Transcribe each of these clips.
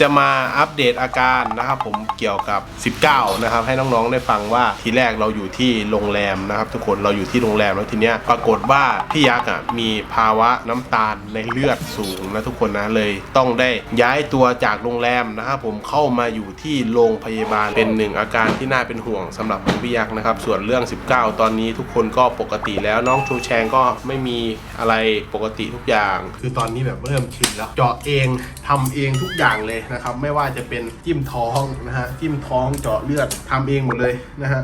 จะมาอัปเดตอาการนะครับผมเกี่ยวกับ 19 นะครับ ให้น้องๆได้ฟังว่าทีแรกเราอยู่ที่โรงแรมนะครับ ทุกคนเราอยู่ที่โรงแรมแล้วทีเนี้ยปรากฏว่าพี่ยักษ์อะมีภาวะน้ำตาลในเลือดสูงนะทุกคนนะเลยต้องได้ย้ายตัวจากโรงแรมนะครับผมเข้ามาอยู่ที่โรงพยาบาลเป็นหนึ่งอาการที่น่าเป็นห่วงสำหรับพี่ยักษ์นะครับส่วนเรื่อง 19 ตอนนี้ทุกคนก็ปกติแล้วน้องชูแชงก็ไม่มีอะไรปกติทุกอย่าง คือตอนนี้แบบเริ่มชินแล้วเจาะเองทำเองทุกอย่างเลยนะครับ ไม่ว่าจะเป็นจิ้มท้องนะฮะจิ้มท้องเจาะเลือดทำเองหมดเลยนะฮะ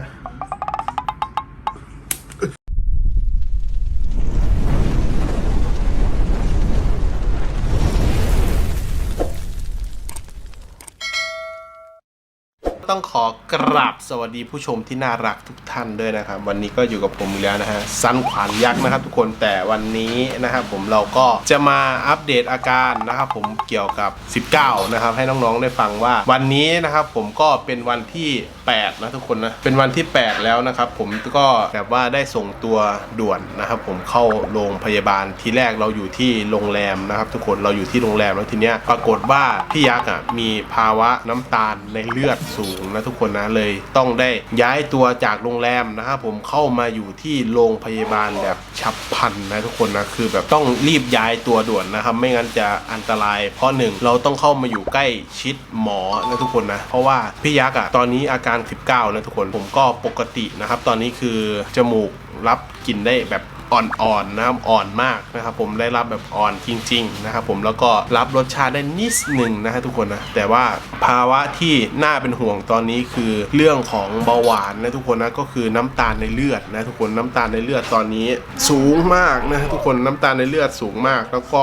ต้องขอกราบสวัสดีผู้ชมที่น่ารักทุกท่านด้วยนะครับ วันนี้ก็อยู่กับผมอีกแล้วนะฮะสันขวัญยักษ์นะครับ ทุกคนแต่วันนี้นะครับผมเราก็จะมาอัปเดตอาการนะครับผมเกี่ยวกับ 19 นะครับ ให้น้องๆได้ฟังว่า วันนี้นะครับผมก็เป็นวันที่ 8 นะทุกคนนะเป็นวันที่ 8 แล้วนะครับ ผมก็แบบว่าได้ส่งตัวด่วนนะครับ ผมเข้าโรงพยาบาลทีแรกเราอยู่ที่โรงแรมนะครับ ทุกคนเราอยู่ที่โรงแรมแล้วทีเนี้ยปรากฏว่าพี่ยักษ์อะมีภาวะน้ำตาลในเลือดสูงนะทุกคนนะเลยต้องได้ย้ายตัวจากโรงแรมนะครับผมเข้ามาอยู่ที่โรงพยาบาลแบบฉับพลันนะทุกคนนะคือแบบต้องรีบย้ายตัวด่วนนะครับไม่งั้นจะอันตราย เพราะหนึ่งเราต้องเข้ามาอยู่ใกล้ชิดหมอนะทุกคนนะเพราะว่าพี่ยักษ์อะตอนนี้อาการ 19นะทุกคนผมก็ปกตินะครับตอนนี้คือจมูกรับกลิ่นได้แบบ อ่อนๆนะครับอ่อนมากนะครับผมได้รับแบบอ่อนจริง ๆ นะครับผมแล้วก็รับรสชาติได้นิดหนึ่งนะฮะทุกคนนะแต่ว่าภาวะที่น่าเป็นห่วงตอนนี้คือเรื่องของเบาหวานนะทุกคนนะก็คือน้ำตาลในเลือดนะทุกคนน้ำตาลในเลือดตอนนี้ สูงมากนะทุกคนน้ำตาลในเลือดสูงมาก แล้วก็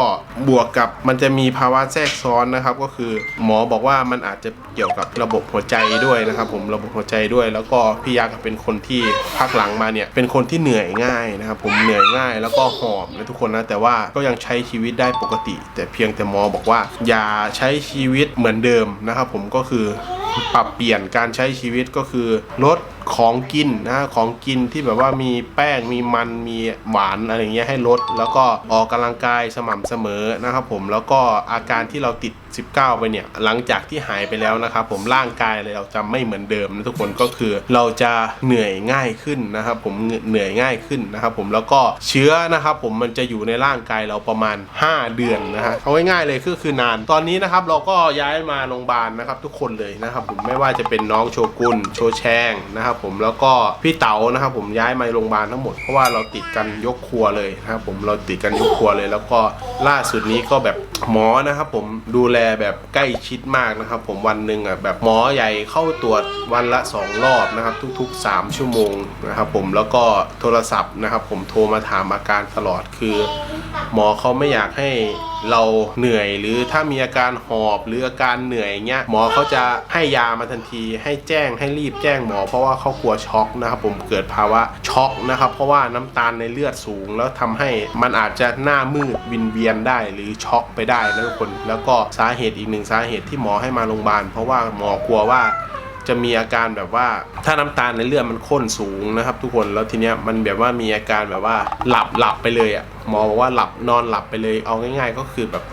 บวกกับมันจะมีภาวะแทรกซ้อนนะครับ ก็คือหมอบอกว่ามันอาจจะเกี่ยวกับระบบหัวใจด้วยนะครับ ผมระบบหัวใจด้วย แล้วก็พี่ยักษ์เป็นคนที่พักหลังมาเนี่ยเป็นคนที่เหนื่อยง่ายนะครับ ผมเหนื่อยง่าย แล้วก็หอบนะทุกคนนะแต่ว่าก็ยังใช้ชีวิตได้ปกติ แต่เพียงแต่หมอบอกว่า อย่าใช้ชีวิตเหมือนเดิมนะครับผมก็คือปรับเปลี่ยนการใช้ชีวิตก็คือลด ของกินนะของกินที่แบบว่ามีแป้งมีมันมีหวานอะไรเงี้ยให้ลด แล้วก็ออกกำลังกายสม่ำเสมอนะครับผมแล้วก็อาการที่เราติด 19 ไปเนี่ยหลังจากที่หายไปแล้วนะครับผมร่างกายเราจะไม่เหมือนเดิมนะทุกคนก็คือเราจะเหนื่อยง่ายขึ้นนะครับผมเหนื่อยง่ายขึ้นนะครับผมแล้วก็เชื้อนะครับผมมันจะอยู่ในร่างกายเราประมาณ 5 เดือนนะฮะเอาง่ายๆเลยก็คือนาน ตอนนี้นะครับเราก็ย้ายมาโรงพยาบาลนะครับทุกคนเลยนะครับผมไม่ว่าจะเป็นน้องโชกุนโชแชงนะครับผมแล้วก็พี่เต๋านะครับผมย้ายมาโรงพยาบาลทั้งหมดเพราะว่าเราติดกันยกครัวเลยนะครับผมเราติดกันยกครัวเลย แล้วก็ล่าสุดนี้ก็แบบหมอนะครับผมดูแลแบบใกล้ชิดมากนะครับผมวันหนึ่งอะแบบหมอใหญ่เข้าตรวจวันละ 2 รอบนะครับทุก ๆ 3 ชั่วโมงนะครับผมแล้วก็โทรศัพท์นะครับผมโทรมาถามอาการตลอดคือ หมอเขาไม่อยากให้เราเหนื่อยหรือถ้ามีอาการหอบหรืออาการเหนื่อยเงี้ยหมอเขาจะให้ยามาทันที ให้แจ้งให้รีบแจ้งหมอ เพราะว่าเขากลัวช็อกนะครับผมเกิดภาวะช็อกนะครับเพราะว่าน้ำตาลในเลือดสูง แล้วทำให้มันอาจจะหน้ามืดวินเวียนได้หรือช็อกไปได้นะทุกคน แล้วก็สาเหตุอีกหนึ่งสาเหตุที่หมอให้มาโรงพยาบาลเพราะว่าหมอกลัวว่า จะมีอาการแบบว่า ถ้าน้ำตาลในเลือดมันข้นสูงนะครับ ทุกคนแล้วทีเนี้ยมันแบบว่ามีอาการแบบว่าหลับหลับไปเลยอะหมอบอกว่าหลับนอนหลับไปเลยเอาง่าย ๆ ก็คือแบบ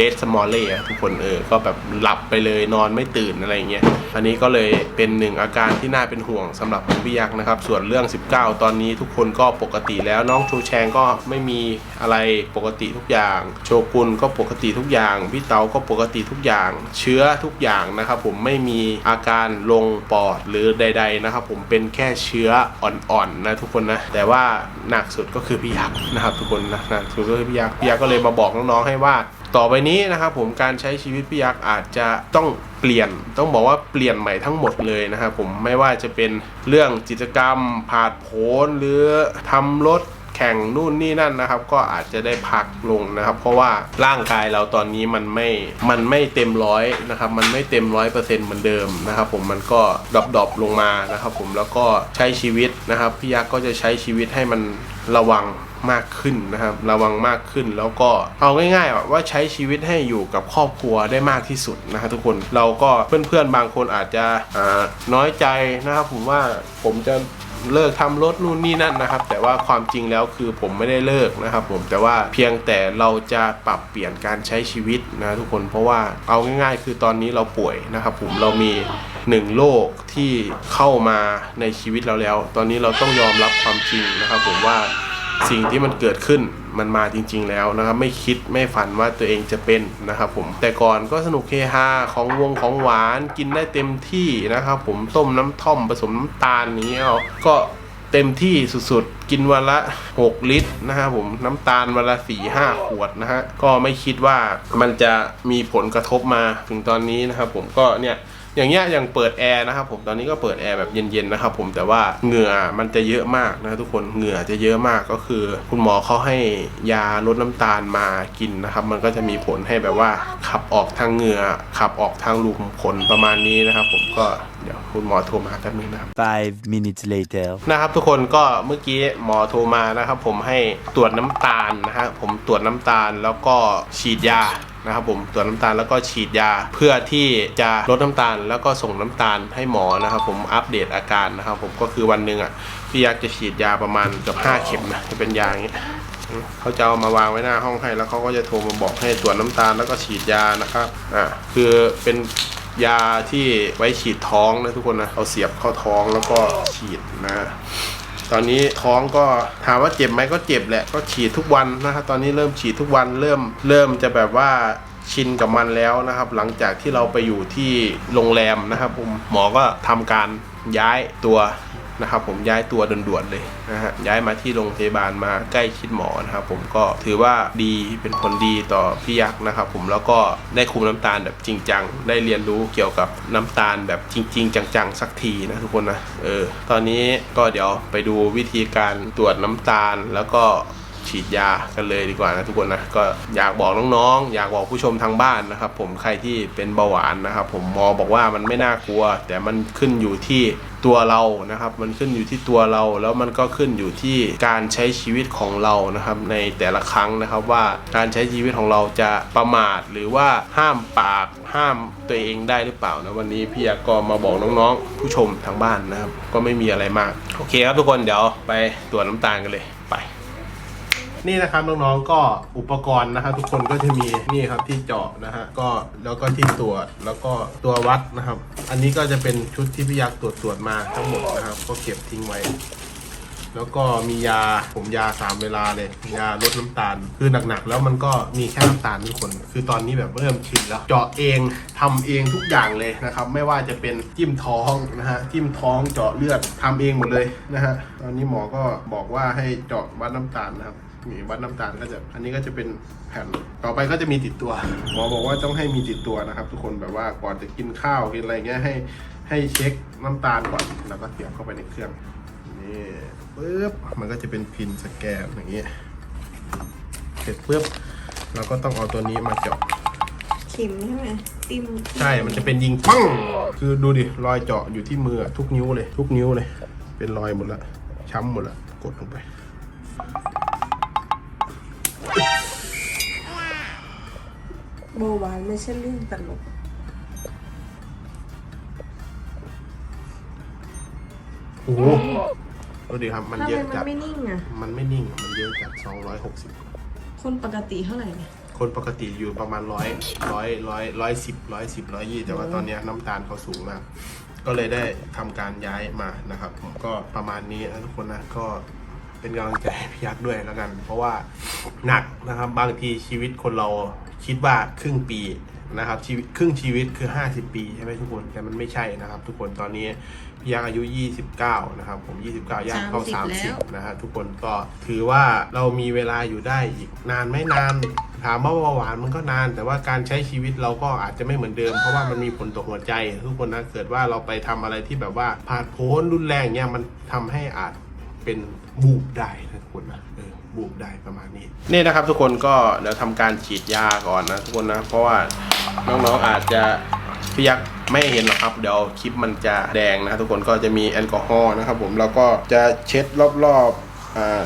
เดสมอลเล่ทุกคนเออ ก็แบบหลับไปเลยนอนไม่ตื่นอะไรเงี้ย อันนี้ก็เลยเป็นหนึ่งอาการที่น่าเป็นห่วงสำหรับพี่ยักษ์นะครับ ส่วนเรื่อง 19 ตอนนี้ทุกคนก็ปกติแล้วน้องชูแชงก็ไม่มีอะไรปกติทุกอย่าง โชกุนก็ปกติทุกอย่าง พี่เตาก็ปกติทุกอย่าง เชื้อทุกอย่างนะครับผมไม่มีอาการลงปอดหรือใด ๆนะครับ ผมเป็นแค่เชื้ออ่อนๆนะทุกคนนะ แต่ว่าหนักสุดก็คือพี่ยักษ์นะครับทุกคนนะหนักสุดก็คือพี่ยักษ์พี่ยักษ์ก็เลยมาบอกน้องๆให้ว่า ต่อไปนี้นะครับผมการใช้ชีวิตพี่ยักษ์อาจจะต้องเปลี่ยน ต้องบอกว่าเปลี่ยนใหม่ทั้งหมดเลยนะครับผมไม่ว่าจะเป็นเรื่องกิจกรรมผาดโผนหรือทำรถแข่งนู่นนี่นั่นนะครับ ก็อาจจะได้พักลงนะครับ เพราะว่าร่างกายเราตอนนี้มันไม่มันไม่เต็มร้อยนะครับ มันไม่เต็มร้อยเปอร์เซ็นต์เหมือนเดิมนะครับ ผมมันก็ดรอปดรอปลงมานะครับ ผมแล้วก็ใช้ชีวิตนะครับพี่ยักษ์ก็จะใช้ชีวิตให้มันระวัง มากขึ้นนะครับ ระวังมากขึ้นแล้วก็เอาง่ายๆว่าใช้ชีวิตให้อยู่กับครอบครัวได้มากที่สุดนะครับทุกคนเราก็เพื่อนๆบางคนอาจจะน้อยใจนะครับผมว่าผมจะเลิกทำรถนู่นนี่นั่นนะครับ แต่ว่าความจริงแล้วคือผมไม่ได้เลิกนะครับ ผมแต่ว่าเพียงแต่เราจะปรับเปลี่ยนการใช้ชีวิตนะทุกคนเพราะว่าเอาง่าย ๆ คือตอนนี้เราป่วยนะครับ ผมเรามีหนึ่งโรคที่เข้ามาในชีวิตเราแล้ว ตอนนี้เราต้องยอมรับความจริงนะครับ ผมว่า สิ่งที่มันเกิดขึ้นมันมาจริง ๆ แล้วนะครับ ไม่คิดไม่ฝันว่าตัวเองจะเป็นนะครับผมแต่ก่อนก็สนุกเฮฮาของวงของหวานกินได้เต็มที่นะครับ ผมต้มน้ำท่อมผสมน้ำตาลอย่างเงี้เอาก็เต็มที่สุดๆ กินวันละ 6 ลิตรนะครับผมน้ำตาลวันละ4 5ขวดนะฮะก็ไม่คิดว่ามันจะมีผลกระทบมาถึงตอนนี้นะครับผมก็เนี่ย อย่างเงี้ยอย่างเปิดแอร์นะครับผมตอนนี้ก็เปิดแอร์แบบเย็นๆนะครับผมแต่ว่าเหงื่อมันจะเยอะมากนะทุกคนเหงื่อจะเยอะมากก็คือ คุณหมอเขาให้ยาลดน้ำตาลมากินนะครับ มันก็จะมีผลให้แบบว่าขับออกทางเหงื่อขับออกทางรูขุมขนประมาณนี้นะครับ ผมก็เดี๋ยวคุณหมอโทรมาแป๊บนึงนะครับ Five minutes later. นะครับทุกคนก็เมื่อกี้หมอโทรมานะครับ ผมให้ตรวจน้ำตาลนะฮะผมตรวจน้ำตาลแล้วก็ฉีดยา นะครับผมตรวจน้ำตาลแล้วก็ฉีดยา เพื่อที่จะลดน้ำตาล แล้วก็ส่งน้ำตาลให้หมอนะครับผมอัปเดตอาการนะครับผมก็คือวันหนึ่งอะพี่ยักษ์จะฉีดยาประมาณเกือบห้าเข็มนะจะเป็นยาอย่างเงี้ยเขาจะเอามาวางไว้หน้าห้องให้แล้วเขาก็จะโทรมาบอกให้ตรวจน้ำตาลแล้วก็ฉีดยานะครับอ่าคือเป็นยาที่ไว้ฉีดท้องนะทุกคนนะเอาเสียบเข้าท้องแล้วก็ฉีดนะ ตอนนี้ท้องก็ถามว่าเจ็บไหมก็เจ็บแหละก็ฉีดทุกวันนะครับตอนนี้เริ่มฉีดทุกวันเริ่มเริ่มจะแบบว่าชินกับมันแล้วนะครับ หลังจากที่เราไปอยู่ที่โรงแรมนะครับผมหมอก็ทำการย้ายตัว นะครับผมย้ายตัวด่วนๆเลยนะฮะย้ายมาที่โรงพยาบาลมาใกล้ชิดหมอนะครับผมก็ถือว่าดีเป็นผลดีต่อพี่ยักษ์นะครับผมแล้วก็ได้คุมน้ำตาลแบบจริงจังได้เรียนรู้เกี่ยวกับน้ำตาลแบบจริง ๆ จังๆสักทีนะทุกคนนะเออตอนนี้ก็เดี๋ยวไปดูวิธีการตรวจน้ำตาลแล้วก็ฉีดยากันเลยดีกว่านะทุกคนนะก็อยากบอกน้องๆ อยากบอกผู้ชมทางบ้านนะครับผมใครที่เป็นเบาหวานนะครับผมหมอบอกว่ามันไม่น่ากลัว แต่มันขึ้นอยู่ที่ ตัวเรานะครับ มันขึ้นอยู่ที่ตัวเราแล้วมันก็ขึ้นอยู่ที่การใช้ชีวิตของเรานะครับ ในแต่ละครั้งนะครับว่าการใช้ชีวิตของเราจะประมาทหรือว่าห้ามปากห้ามตัวเองได้หรือเปล่านะวันนี้พี่ยาก็มาบอกน้องๆ ผู้ชมทางบ้านนะครับ ก็ไม่มีอะไรมาก โอเคครับทุกคนเดี๋ยวไปตรวจน้ำตาลกันเลย นี่นะครับน้องๆก็อุปกรณ์นะครับทุกคนก็จะมีนี่ครับที่เจาะนะฮะก็แล้วก็ที่ตรวจแล้วก็ตัววัดนะครับ อันนี้ก็จะเป็นชุดที่พี่ยักษ์ตรวจตรวจมาทั้งหมดนะครับ ก็เก็บทิ้งไว้ แล้วก็มียาผมยาสามเวลาเลยยาลดน้ำตาล คือหนักๆ แล้วมันก็มีแค่น้ำตาลทุกคน คือตอนนี้แบบเริ่มชินแล้ว เจาะเองทำเองทุกอย่างเลยนะครับ ไม่ว่าจะเป็นจิ้มท้องนะฮะจิ้มท้องเจาะเลือดทำเองหมดเลยนะฮะตอนนี้หมอก็บอกว่าให้เจาะวัดน้ำตาลนะครับ มีวัดน้ำตาลก็จะอันนี้ก็จะเป็นแผ่นต่อไปก็จะมีติดตัวหมอบอกว่าต้องให้มีติดตัวนะครับ ทุกคนแบบว่าก่อนจะกินข้าวกินอะไรเงี้ยให้ให้เช็คน้ำตาลก่อนแล้วก็เสียบเข้าไปในเครื่องนี่ปึ๊บมันก็จะเป็นพินสแกนอย่างเงี้ยเสร็จปึ๊บเราก็ต้องเอาตัวนี้มาเจาะเข็มใช่ไหมติมใช่ มันจะเป็นยิงปังคือดูดิรอยเจาะอยู่ที่มืออะทุกนิ้วเลย ทุกนิ้วเลย เป็นรอยหมดละช้ำหมดละกดลงไป เบาหวานไม่ใช่เรื่องตลก โอ้โหดูดิครับ มันทำเยไมอะมันจัดไม่นิ่งอะ มันไม่นิ่ง มันเยอะจัด260 คนปกติเท่าไหร่เนี่ย คนปกติอยู่ประมาณร้อยร้อยร้อยร้อยสิบร้อยสิบร้อยยี่แต่ว่าตอนเนี้ยน้ำตาลเขาสูงมาก ก็เลยได้ทำการย้ายมานะครับผมก็ประมาณนี้นะทุกคนนะก็เป็นกำลังใจให้พี่ยักษ์ด้วยแล้วกัน เพราะว่าหนักนะครับ บางทีชีวิตคนเรา คิดว่าครึ่งปีนะครับชีวิตครึ่งชีวิตคือ 50 ปีใช่ไหมทุกคนแต่มันไม่ใช่นะครับ ทุกคนตอนนี้พี่ยักษ์อายุ 29 นะครับ ผม 29ย่างเข้า 30 นะฮะทุกคนก็ถือว่าเรามีเวลาอยู่ได้อีกนานไม่นานถามว่าเบาหวานมันก็นาน แต่ว่าการใช้ชีวิตเราก็อาจจะไม่เหมือนเดิม เพราะว่ามันมีผลต่อหัวใจ ทุกคนนะเกิดว่าเราไปทำอะไรที่แบบว่าผ่านโพ้นรุนแรงเนี่ยมันทำให้อาจเป็นบูบได้นะทุกคนนะเออ บูบได้ประมาณนี้นี่นะครับทุกคนก็เดี๋ยวทำการฉีดยาก่อนนะทุกคนนะเพราะว่าน้องๆอาจจะพี่ยักษ์ไม่เห็นหรอกครับเดี๋ยวคลิปมันจะแดงนะทุกคนก็จะมีแอลกอฮอล์นะครับผมแล้วก็จะเช็ดรอบๆอ่า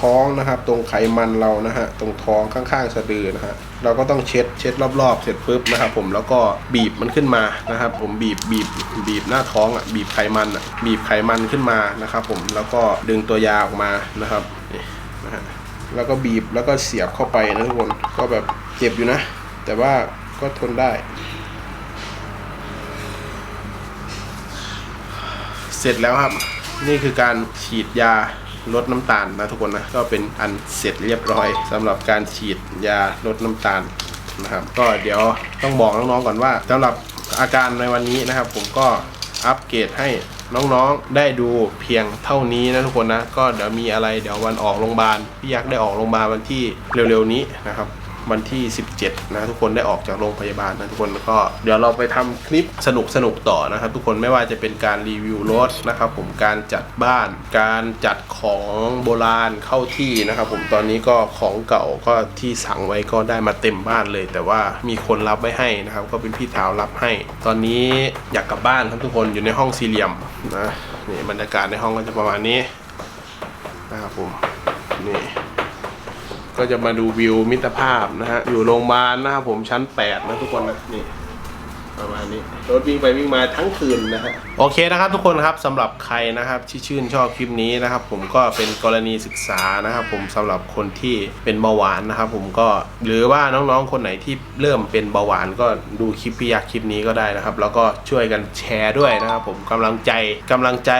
ท้องนะครับ ตรงไขมันเรานะฮะตรงท้องข้างๆสะดือนะฮะเราก็ต้องเช็ดเช็ดรอบๆ เสร็จปุ๊บนะครับผมแล้วก็บีบมันขึ้นมานะครับ ผมบีบบีบบีบหน้าท้องอะบีบไขมันอะบีบไขมันขึ้นมานะครับผมแล้วก็ดึงตัวยาออกมานะครับ แล้วก็บีบแล้วก็เสียบเข้าไปนะทุกคนก็แบบเจ็บอยู่นะ แต่ว่าก็ทนได้ เสร็จแล้วครับ นี่คือการฉีดยาลดน้ำตาลนะทุกคนนะก็เป็นอันเสร็จเรียบร้อยสำหรับการฉีดยาลดน้ำตาลนะครับ ก็เดี๋ยวต้องบอกน้องๆก่อนว่าสำหรับอาการในวันนี้นะครับ ผมก็ อัปเกรดให้น้องๆได้ดูเพียงเท่านี้นะทุกคนนะ ก็เดี๋ยวมีอะไรเดี๋ยววันออกโรงพยาบาลพี่ยักษ์ได้ออกโรงพยาบาลวันที่เร็วๆนี้นะครับ วันที่ 17 นะทุกคนได้ออกจากโรงพยาบาลนะทุกคนแล้วก็เดี๋ยวเราไปทำคลิปสนุกสนุกๆต่อนะครับ ทุกคนไม่ว่าจะเป็นการรีวิวรถนะครับผมการจัดบ้าน การจัดของโบราณเข้าที่นะครับผมตอนนี้ก็ของเก่าก็ที่สั่งไว้ก็ได้มาเต็มบ้านเลย แต่ว่ามีคนรับไว้ให้นะครับ ก็เป็นพี่เท้ารับให้ ตอนนี้อยากกลับบ้านครับทุกคนอยู่ในห้องสี่เหลี่ยมนะนี่บรรยากาศในห้องก็จะประมาณนี้นะครับผมนี่ ก็จะมาดูวิวมิตรภาพนะฮะอยู่โรงพยาบาลนะครับผมชั้น 8 นะทุกคนนะนี่ ประมาณนี้รถวิ่งไปวิ่งมาทั้งคืนนะฮะโอเคนะครับทุกคนครับสำหรับใครนะครับที่ชื่นชอบคลิปนี้นะครับ ผมก็เป็นกรณีศึกษานะครับ ผมสำหรับคนที่เป็นเบาหวานนะครับ ผมก็หรือว่าน้องๆคนไหนที่เริ่มเป็นเบาหวานก็ดูคลิปพี่ยักษ์คลิปนี้ก็ได้นะครับ แล้วก็ช่วยกันแชร์ด้วยนะครับ ผมกำลังใจกำลังใจ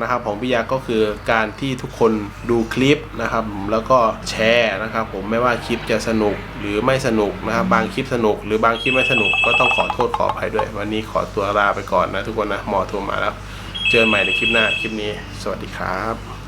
นะครับของพี่ยักษ์ก็คือการที่ทุกคนดูคลิปนะครับแล้วก็แชร์นะครับ ผมไม่ว่าคลิปจะสนุกหรือไม่สนุกนะครับบางคลิปสนุก หรือบางคลิปไม่สนุกก็ต้องขอโทษขออภัยด้วย วันนี้ขอตัวลาไปก่อนนะทุกคนนะหมอโทรมาแล้ว เจอกันใหม่ในคลิปหน้าคลิปนี้ สวัสดีครับ